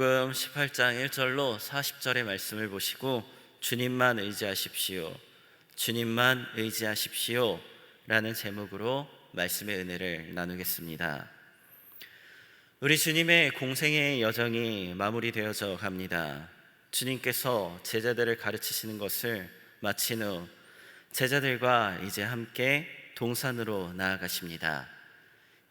요한복음 18장 1절로 40절의 말씀을 보시고 주님만 의지하십시오. 주님만 의지하십시오. 라는 제목으로 말씀의 은혜를 나누겠습니다. 우리 주님의 공생의 여정이 마무리되어져 갑니다. 주님께서 제자들을 가르치시는 것을 마친 후 제자들과 이제 함께 동산으로 나아가십니다.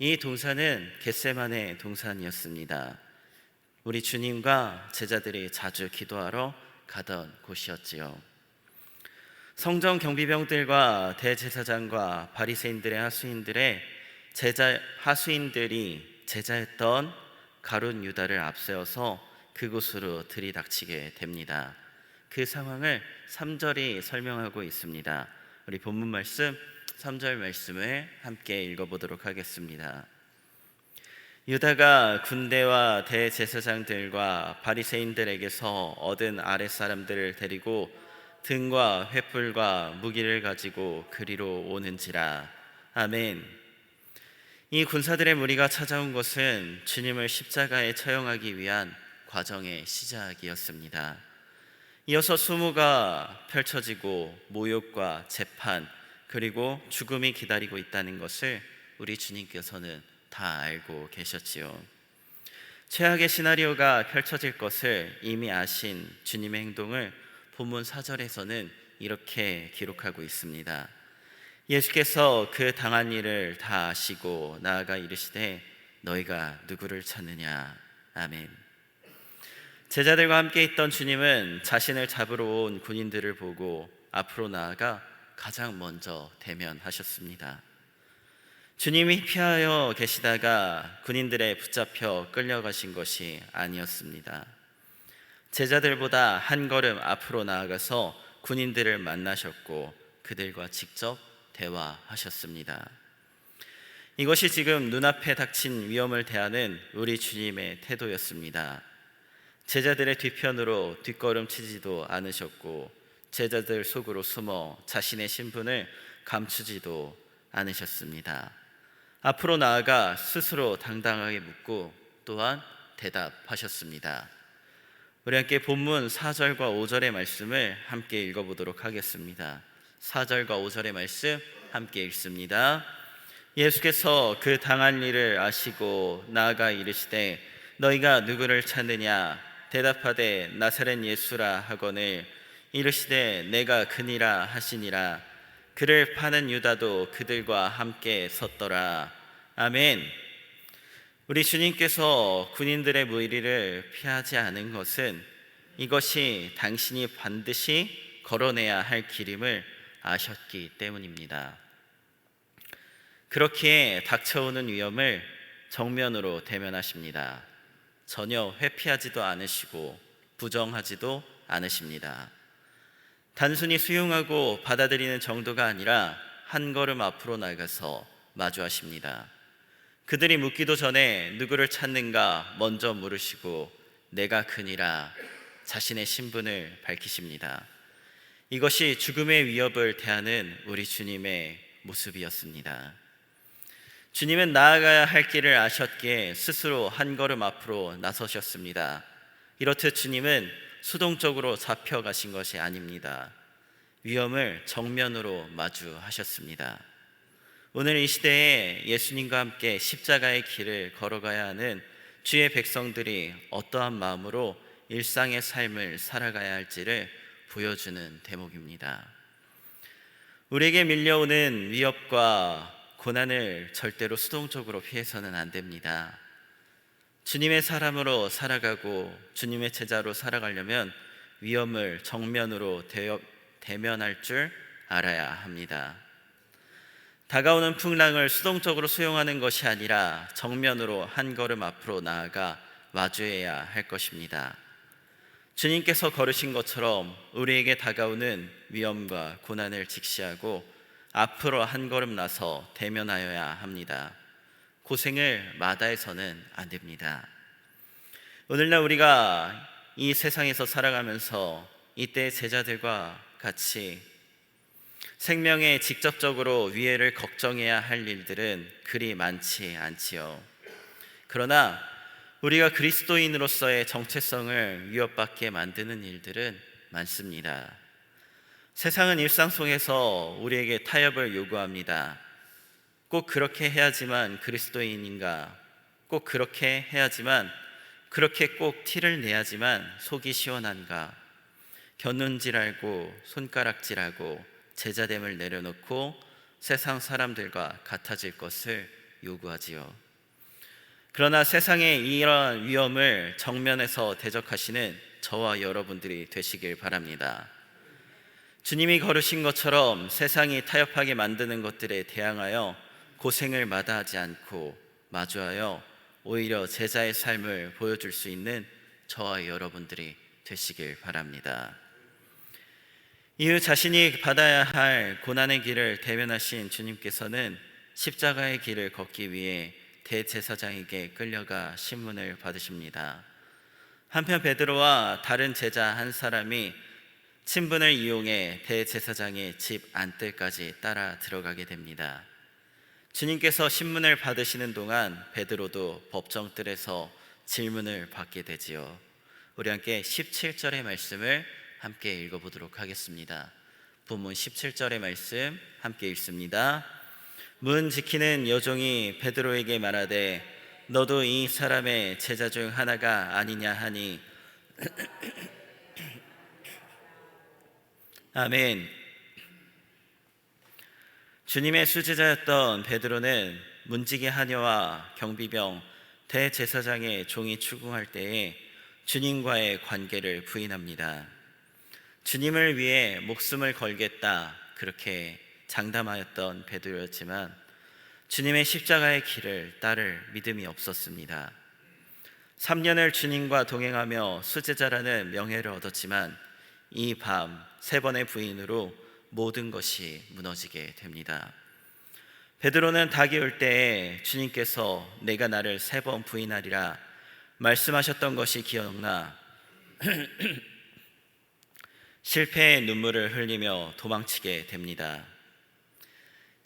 이 동산은 겟세만의 동산이었습니다. 우리 주님과 제자들이 자주 기도하러 가던 곳이었지요. 성전 경비병들과 대제사장과 바리새인들의 하수인들의 제자 하수인들이 제자였던 가룟 유다를 앞세워서 그곳으로 들이닥치게 됩니다. 그 상황을 3절이 설명하고 있습니다. 우리 본문 말씀 3절 말씀을 함께 읽어 보도록 하겠습니다. 유다가 군대와 대제사장들과 바리새인들에게서 얻은 아랫 사람들을 데리고 등과 횃불과 무기를 가지고 그리로 오는지라 아멘. 이 군사들의 무리가 찾아온 것은 주님을 십자가에 처형하기 위한 과정의 시작이었습니다. 이어서 수모가 펼쳐지고 모욕과 재판 그리고 죽음이 기다리고 있다는 것을 우리 주님께서는 다 알고 계셨지요. 최악의 시나리오가 펼쳐질 것을 이미 아신 주님의 행동을 본문 4절에서는 이렇게 기록하고 있습니다. 예수께서 그 당한 일을 다 아시고 나아가 이르시되 너희가 누구를 찾느냐 아멘. 제자들과 함께 있던 주님은 자신을 잡으러 온 군인들을 보고 앞으로 나아가 가장 먼저 대면하셨습니다. 주님이 피하여 계시다가 군인들에 붙잡혀 끌려가신 것이 아니었습니다. 제자들보다 한 걸음 앞으로 나아가서 군인들을 만나셨고 그들과 직접 대화하셨습니다. 이것이 지금 눈앞에 닥친 위험을 대하는 우리 주님의 태도였습니다. 제자들의 뒤편으로 뒷걸음치지도 않으셨고 제자들 속으로 숨어 자신의 신분을 감추지도 않으셨습니다. 앞으로 나아가 스스로 당당하게 묻고 또한 대답하셨습니다. 우리 함께 본문 4절과 5절의 말씀을 함께 읽어보도록 하겠습니다. 4절과 5절의 말씀 함께 읽습니다. 예수께서 그 당한 일을 아시고 나아가 이르시되 너희가 누구를 찾느냐 대답하되 나사렛 예수라 하거늘 이르시되 내가 그니라 하시니라 그를 파는 유다도 그들과 함께 섰더라 아멘 우리 주님께서 군인들의 무리를 피하지 않은 것은 이것이 당신이 반드시 걸어내야 할 길임을 아셨기 때문입니다. 그렇기에 닥쳐오는 위험을 정면으로 대면하십니다. 전혀 회피하지도 않으시고 부정하지도 않으십니다. 단순히 수용하고 받아들이는 정도가 아니라 한 걸음 앞으로 나가서 마주하십니다. 그들이 묻기도 전에 누구를 찾는가 먼저 물으시고 내가 그니라 자신의 신분을 밝히십니다. 이것이 죽음의 위협을 대하는 우리 주님의 모습이었습니다. 주님은 나아가야 할 길을 아셨기에 스스로 한 걸음 앞으로 나서셨습니다. 이렇듯 주님은 수동적으로 잡혀가신 것이 아닙니다. 위험을 정면으로 마주하셨습니다. 오늘 이 시대에 예수님과 함께 십자가의 길을 걸어가야 하는 주의 백성들이 어떠한 마음으로 일상의 삶을 살아가야 할지를 보여주는 대목입니다. 우리에게 밀려오는 위협과 고난을 절대로 수동적으로 피해서는 안 됩니다. 주님의 사람으로 살아가고 주님의 제자로 살아가려면 위험을 정면으로 대면할 줄 알아야 합니다. 다가오는 풍랑을 수동적으로 수용하는 것이 아니라 정면으로 한 걸음 앞으로 나아가 마주해야 할 것입니다. 주님께서 걸으신 것처럼 우리에게 다가오는 위험과 고난을 직시하고 앞으로 한 걸음 나서 대면하여야 합니다. 고생을 마다해서는 안 됩니다. 오늘날 우리가 이 세상에서 살아가면서 이때 제자들과 같이 생명에 직접적으로 위해를 걱정해야 할 일들은 그리 많지 않지요. 그러나 우리가 그리스도인으로서의 정체성을 위협받게 만드는 일들은 많습니다. 세상은 일상 속에서 우리에게 타협을 요구합니다. 꼭 그렇게 해야지만 그리스도인인가? 꼭 그렇게 해야지만 그렇게 꼭 티를 내야지만 속이 시원한가? 곁눈질하고 손가락질하고 제자됨을 내려놓고 세상 사람들과 같아질 것을 요구하지요. 그러나 세상의 이러한 위험을 정면에서 대적하시는 저와 여러분들이 되시길 바랍니다. 주님이 걸으신 것처럼 세상이 타협하게 만드는 것들에 대항하여 고생을 마다하지 않고 마주하여 오히려 제자의 삶을 보여줄 수 있는 저와 여러분들이 되시길 바랍니다. 이후 자신이 받아야 할 고난의 길을 대면하신 주님께서는 십자가의 길을 걷기 위해 대제사장에게 끌려가 신문을 받으십니다. 한편 베드로와 다른 제자 한 사람이 친분을 이용해 대제사장의 집 안뜰까지 따라 들어가게 됩니다. 주님께서 신문을 받으시는 동안 베드로도 법정뜰에서 질문을 받게 되지요. 우리 함께 17절의 말씀을 함께 읽어보도록 하겠습니다. 본문 17절의 말씀 함께 읽습니다. 문 지키는 여종이 베드로에게 말하되 너도 이 사람의 제자 중 하나가 아니냐 하니 아멘. 주님의 수제자였던 베드로는 문지기 하녀와 경비병 대제사장의 종이 추궁할 때에 주님과의 관계를 부인합니다. 주님을 위해 목숨을 걸겠다 그렇게 장담하였던 베드로였지만 주님의 십자가의 길을 따를 믿음이 없었습니다. 3년을 주님과 동행하며 수제자라는 명예를 얻었지만 이 밤 세 번의 부인으로 모든 것이 무너지게 됩니다. 베드로는 닭이 올 때에 주님께서 내가 나를 세 번 부인하리라 말씀하셨던 것이 기억나 실패의 눈물을 흘리며 도망치게 됩니다.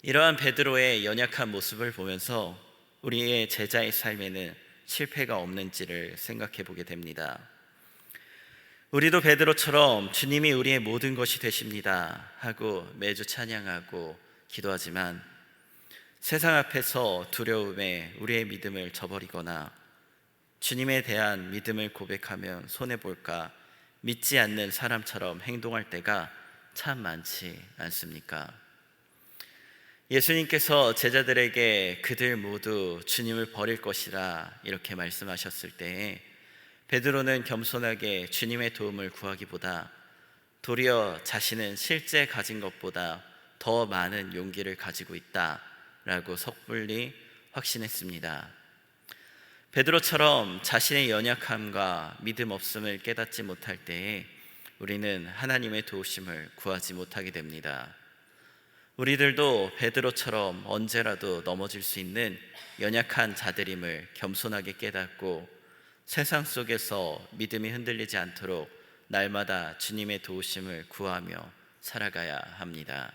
이러한 베드로의 연약한 모습을 보면서 우리의 제자의 삶에는 실패가 없는지를 생각해 보게 됩니다. 우리도 베드로처럼 주님이 우리의 모든 것이 되십니다 하고 매주 찬양하고 기도하지만 세상 앞에서 두려움에 우리의 믿음을 저버리거나 주님에 대한 믿음을 고백하면 손해 볼까 믿지 않는 사람처럼 행동할 때가 참 많지 않습니까? 예수님께서 제자들에게 그들 모두 주님을 버릴 것이라 이렇게 말씀하셨을 때에 베드로는 겸손하게 주님의 도움을 구하기보다 도리어 자신은 실제 가진 것보다 더 많은 용기를 가지고 있다라고 섣불리 확신했습니다. 베드로처럼 자신의 연약함과 믿음 없음을 깨닫지 못할 때에 우리는 하나님의 도우심을 구하지 못하게 됩니다. 우리들도 베드로처럼 언제라도 넘어질 수 있는 연약한 자들임을 겸손하게 깨닫고 세상 속에서 믿음이 흔들리지 않도록 날마다 주님의 도우심을 구하며 살아가야 합니다.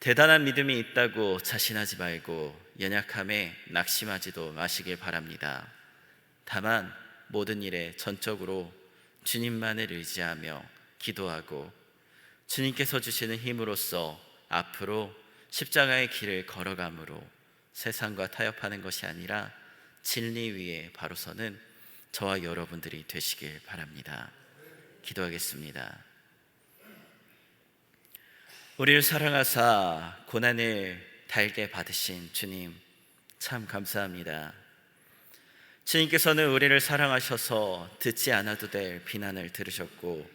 대단한 믿음이 있다고 자신하지 말고 연약함에 낙심하지도 마시길 바랍니다. 다만 모든 일에 전적으로 주님만을 의지하며 기도하고 주님께서 주시는 힘으로써 앞으로 십자가의 길을 걸어감으로 세상과 타협하는 것이 아니라 진리 위에 바로 서는 저와 여러분들이 되시길 바랍니다. 기도하겠습니다. 우리를 사랑하사 고난을 달게 받으신 주님 참 감사합니다. 주님께서는 우리를 사랑하셔서 듣지 않아도 될 비난을 들으셨고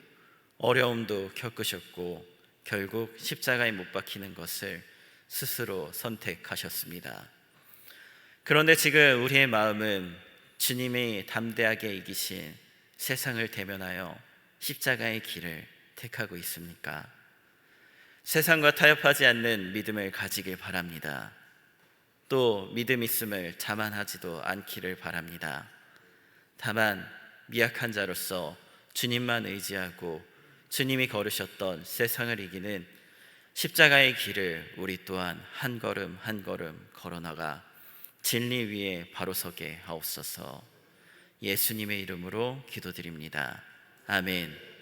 어려움도 겪으셨고 결국 십자가에 못 박히는 것을 스스로 선택하셨습니다. 그런데 지금 우리의 마음은 주님이 담대하게 이기신 세상을 대면하여 십자가의 길을 택하고 있습니까? 세상과 타협하지 않는 믿음을 가지길 바랍니다. 또 믿음 있음을 자만하지도 않기를 바랍니다. 다만 미약한 자로서 주님만 의지하고 주님이 걸으셨던 세상을 이기는 십자가의 길을 우리 또한 한 걸음 한 걸음 걸어나가 진리 위에 바로 서게 하옵소서. 예수님의 이름으로 기도드립니다. 아멘.